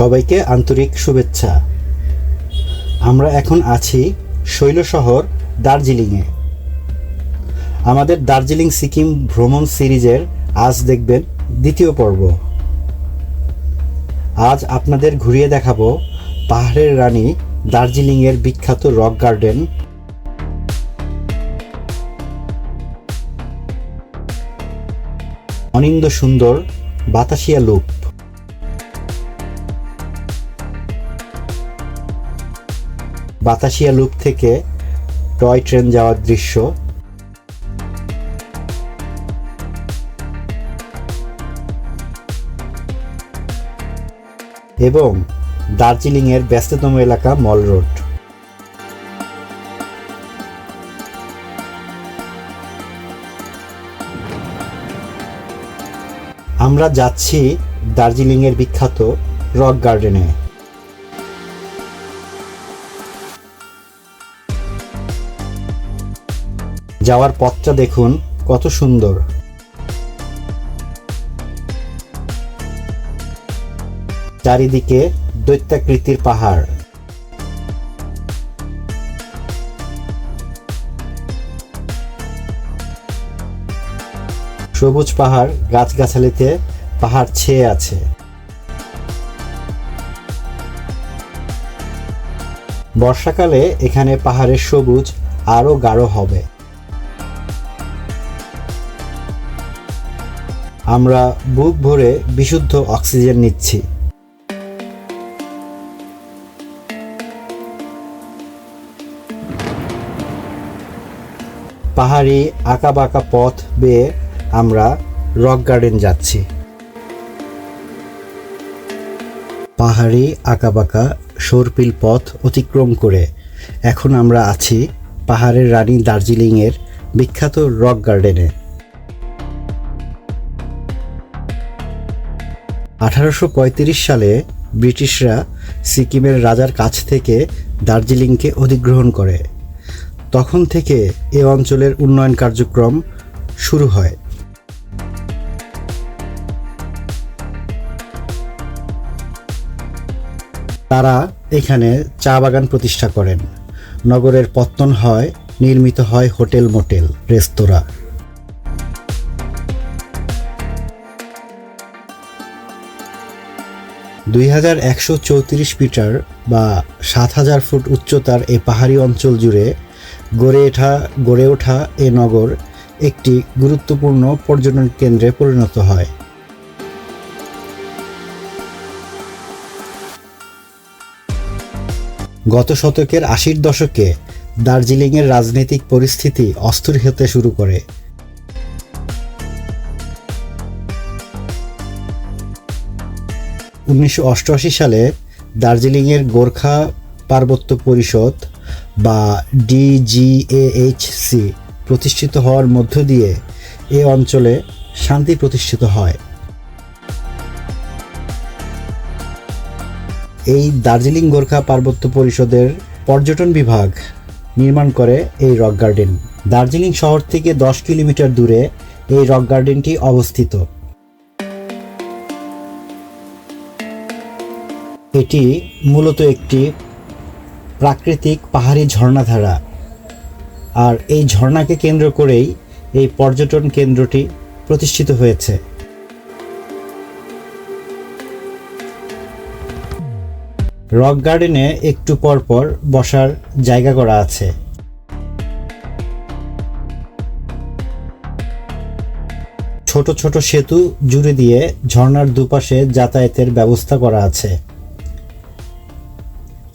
সবাইকে আন্তরিক শুভেচ্ছা। আমরা এখন আছি শৈল শহর দার্জিলিংয়ে। আমাদের দার্জিলিং সিকিম ভ্রমণ সিরিজের আজ দেখবেন দ্বিতীয় পর্ব। আজ আপনাদের ঘুরিয়ে দেখাবো পাহাড়ের রানী দার্জিলিংয়ের বিখ্যাত রক গার্ডেন। অনিন্দ সুন্দর বাতাসিয়া লুপ। বাতাসিয়া লুপ থেকে টয় ট্রেন যাওয়ার দৃশ্য। এবং দার্জিলিংয়ের ব্যস্ততম এলাকা মল রোড। আমরা যাচ্ছি দার্জিলিংয়ের বিখ্যাত রক গার্ডেনে। যাওয়ার পথটা দেখুন, কত সুন্দর। চারিদিকে দৈত্যাকৃতির পাহাড়। সবুজ পাহাড়, গাছগাছালিতে পাহাড় ছেয়ে আছে। বর্ষাকালে এখানে পাহাড়ের সবুজ আরও গাঢ় হবে। আমরা বুক ভরে বিশুদ্ধ অক্সিজেন নিচ্ছি। পাহাড়ি আঁকাবাঁকা পথ বেয়ে আমরা রক গার্ডেন যাচ্ছি। পাহাড়ি আঁকাবাঁকা সরপিল পথ অতিক্রম করে এখন আমরা আছি পাহাড়ের রানী দার্জিলিংয়ের বিখ্যাত রক গার্ডেনে। আঠারোশো পঁয়ত্রিশ সালে ব্রিটিশরা সিকিমের রাজার কাছ থেকে দার্জিলিংকে অধিগ্রহণ করে। তখন থেকে এ অঞ্চলের উন্নয়ন কার্যক্রম শুরু হয়। তারা এখানে চা বাগান প্রতিষ্ঠা করেন। নগরের পত্তন হয়, নির্মিত হয় হোটেল মোটেল, রেস্তোরাঁ। দুই হাজার একশো চৌত্রিশ মিটার বা সাত হাজার ফুট উচ্চতার এ পাহাড়ি অঞ্চল জুড়ে গড়ে ওঠা গড়ে ওঠা এ নগর একটি গুরুত্বপূর্ণ পর্যটন কেন্দ্রে পরিণত হয়। গত শতকের আশির দশকে দার্জিলিংয়ের রাজনৈতিক পরিস্থিতি অস্থির হতে শুরু করে। উনিশশো অষ্টআশি সালে দার্জিলিংয়ের গোর্খা পার্বত্য পরিষদ বা ডিজিএএইচসি প্রতিষ্ঠিত হওয়ার মধ্য দিয়ে এ অঞ্চলে শান্তি প্রতিষ্ঠিত হয়। এই দার্জিলিং গোর্খা পার্বত্য পরিষদের পর্যটন বিভাগ নির্মাণ করে এই রক গার্ডেন। দার্জিলিং শহর থেকে দশ কিলোমিটার দূরে এই রক গার্ডেনটি অবস্থিত। এটি মূলত একটি প্রাকৃতিক পাহাড়ি ঝর্ণাধারা। আর এই ঝর্ণাকে কেন্দ্র করেই এই পর্যটন কেন্দ্রটি প্রতিষ্ঠিত হয়েছে। রক গার্ডেনে একটু পর পর বসার জায়গা করা আছে। ছোট ছোট সেতু জুড়ে দিয়ে ঝর্ণার দুপাশে যাতায়াতের ব্যবস্থা করা আছে।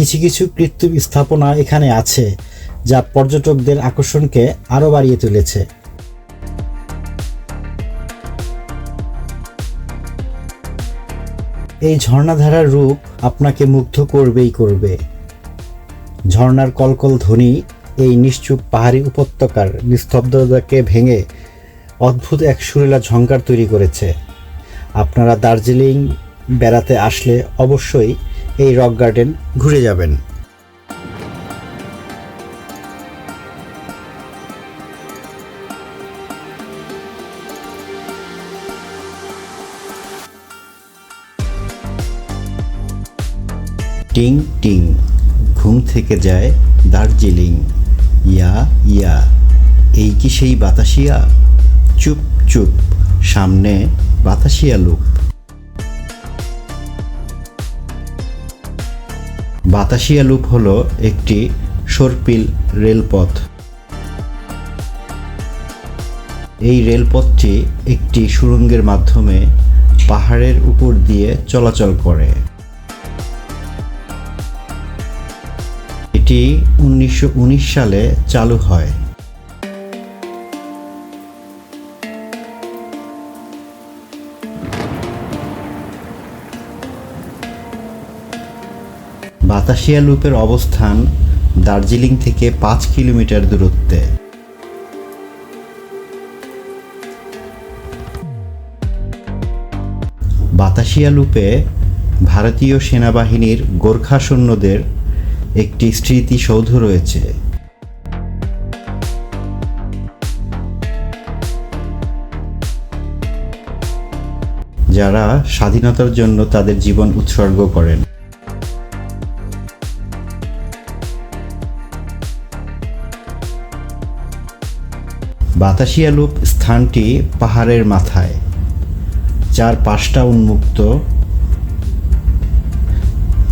কিছু কিছু কৃত্রিম স্থাপনা এখানে আছে, যা পর্যটকদের আকর্ষণকে আরও বাড়িয়ে তুলেছে। এই ঝর্ণাধারার রূপ আপনাকে মুগ্ধ করবেই করবে। ঝর্ণার কলকল ধ্বনি, এই নিশ্চুপ পাহাড়ি উপত্যকার নিস্তব্ধতাকে ভেঙে অদ্ভুত এক সুরেলা ঝঙ্কার তৈরি করেছে। আপনারা দার্জিলিং বেড়াতে আসলে অবশ্যই এই রক গার্ডেন ঘুরে যাবেন। টিং টিং, ঘুম থেকে যায় দার্জিলিং। ইয়া ইয়া, এই কি সেই বাতাসিয়া? চুপ চুপ, সামনে বাতাসিয়া লুপ বাতাসিয়া লুপ হল একটি সর্পিল রেলপথ। এই রেলপথটি একটি সুরঙ্গের মাধ্যমে পাহাড়ের উপর দিয়ে চলাচল করে। এটি উনিশশো উনিশ সালে চালু হয়। বাতাসিয়া লুপের অবস্থান দার্জিলিং থেকে পাঁচ কিলোমিটার দূরত্বে। বাতাসিয়া লুপে ভারতীয় সেনাবাহিনীর গোর্খা সৈন্যদের একটি স্মৃতিসৌধ রয়েছে। যারা স্বাধীনতার জন্য তাদের জীবন উৎসর্গ করেন। বাতাসিয়া লুপ স্থানটি পাহাড়ের মাথায় চার পাশটা উন্মুক্ত।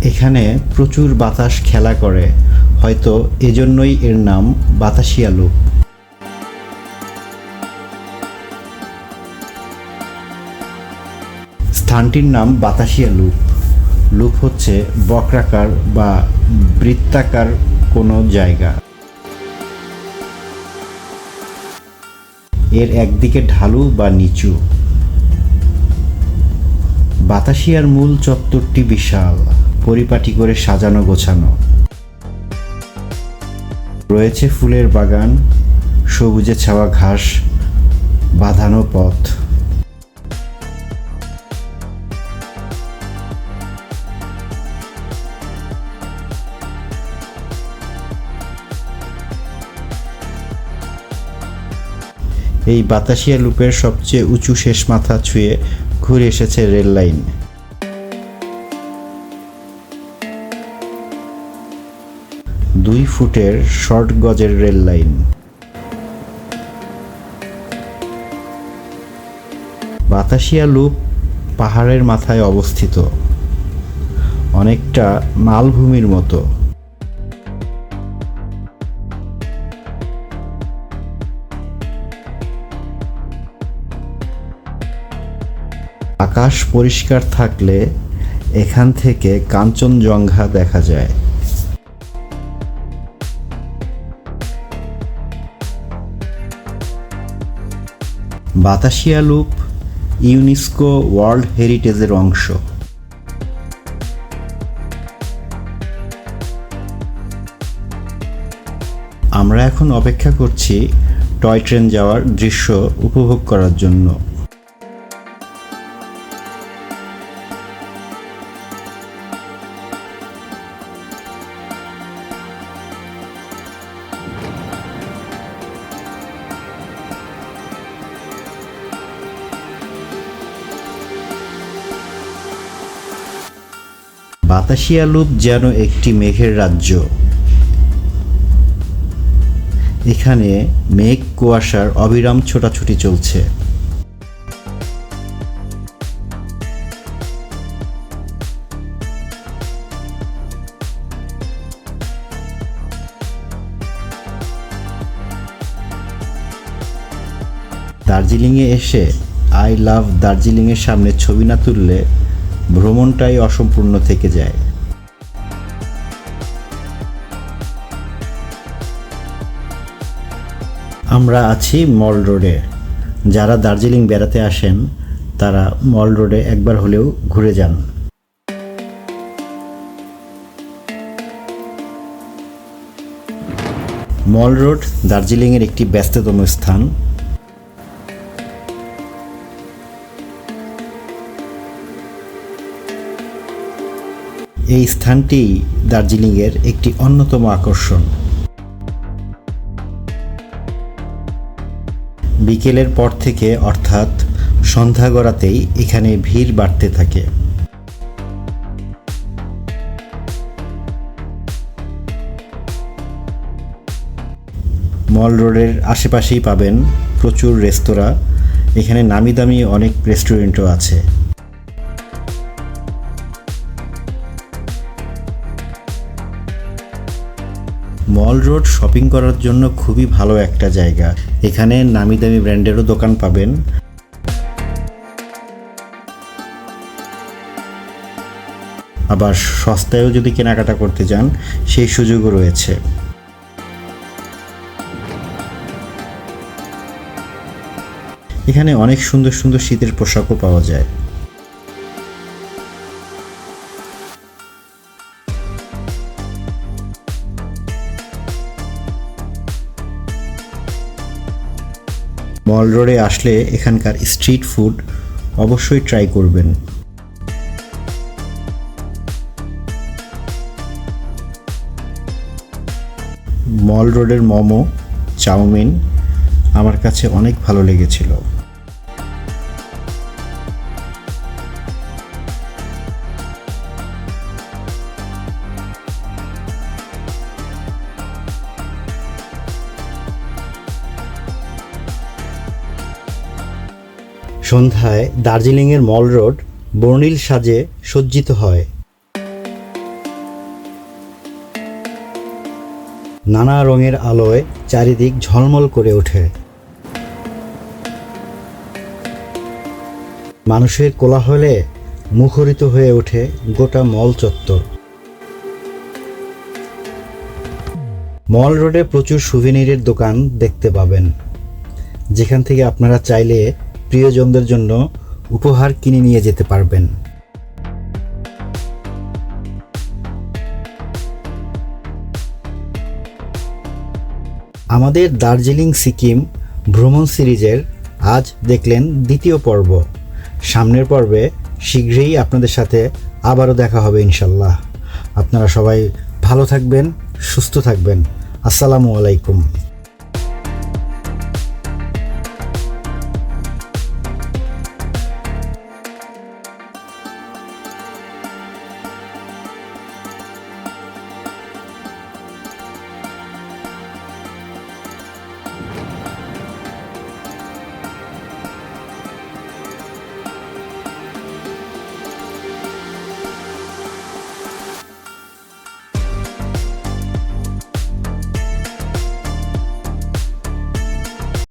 এখানে প্রচুর বাতাস খেলা করে, হয়তো এজন্যই এর নাম বাতাসিয়া লুপ। স্থানটির নাম বাতাসিয়া লুপ। লুপ হচ্ছে বক্রাকার বা বৃত্তাকার কোনো জায়গা। এর একদিকে ঢালু বা নিচু। বাতাসিয়ার মূল চত্বরটি বিশাল, পরিপাটি করে সাজানো গোছানো। রয়েছে ফুলের বাগান, সবুজে ছাওয়া ঘাস, বাঁধানো পথ। এই বাতাসিয়া লুপের সবচেয়ে উঁচু শেষ মাথা ছুঁয়ে ঘুরে এসেছে রেল লাইন। দুই ফুটের শর্ট গজের রেল লাইন। বাতাসিয়া লুপ পাহাড়ের মাথায় অবস্থিত। অনেকটা মালভূমির মতো। আকাশ পরিষ্কার থাকলে এখান থেকে কাঞ্চনজঙ্ঘা দেখা যায়। বাতাসিয়া লুপ ইউনেস্কো ওয়ার্ল্ড হেরিটেজের অংশ। আমরা এখন অপেক্ষা করছি টয় ট্রেন যাওয়ার দৃশ্য উপভোগ করার জন্য। বাতাসিয়া লুপ যেন একটি মেঘের রাজ্য। এখানে মেঘ কুয়াশার অবিরাম ছোটাছুটি চলছে। দার্জিলিংয়ে এসে আই লাভ দার্জিলিংয়ের সামনে ছবি না তুললে ভ্রমণটাই অসম্পূর্ণ থেকে যায়। আমরা আছি মল রোডে। যারা দার্জিলিং বেড়াতে আসেন, তারা মল রোডে একবার হলেও ঘুরে যান। মল রোড দার্জিলিংয়ের একটি ব্যস্ততম স্থান। এই স্থানটি দার্জিলিংয়ের একটি অন্যতম আকর্ষণ। বিকেলের পর থেকে অর্থাৎ সন্ধ্যা গড়াতেই এখানে ভিড় বাড়তে থাকে। মল রোডের আশেপাশেই পাবেন প্রচুর রেস্তোরাঁ। এখানে নামি দামি অনেক রেস্টুরেন্টও আছে। মল রোড শপিং করার জন্য খুবই ভালো একটা জায়গা। এখানে নামি দামি ব্র্যান্ডেরও দোকান পাবেন। আবার সস্তায়ও যদি কেনাকাটা করতে যান সেই সুযোগও রয়েছে। এখানে অনেক সুন্দর সুন্দর শীতের পোশাকও পাওয়া যায়। মল রোডে আসলে এখানকার স্ট্রিট ফুড অবশ্যই ট্রাই করবেন। মল রোডের মোমো, চাউমিন আমার কাছে অনেক ভালো লেগেছিল। সন্ধ্যায় দার্জিলিংয়ের মল রোড, বর্ণিল সাজে সজ্জিত হয়। নানা রঙের আলোয় চারিদিক ঝলমল করে ওঠে। মানুষের কোলাহলে মুখরিত হয়ে ওঠে গোটা মল চত্বর। মল রোডে প্রচুর সুভিনিরের দোকান দেখতে পাবেন। যেখান থেকে আপনারা চাইলে প্রিয়জনদের জন্য উপহার কিনে নিয়ে যেতে পারবেন। আমাদের দার্জিলিং সিকিম ভ্রমণ সিরিজের আজ দেখলেন দ্বিতীয় পর্ব। সামনের পর্বে শীঘ্রই আপনাদের সাথে আবারও দেখা হবে ইনশাল্লাহ আপনারা সবাই ভালো থাকবেন, সুস্থ থাকবেন। আসসালামু আলাইকুম।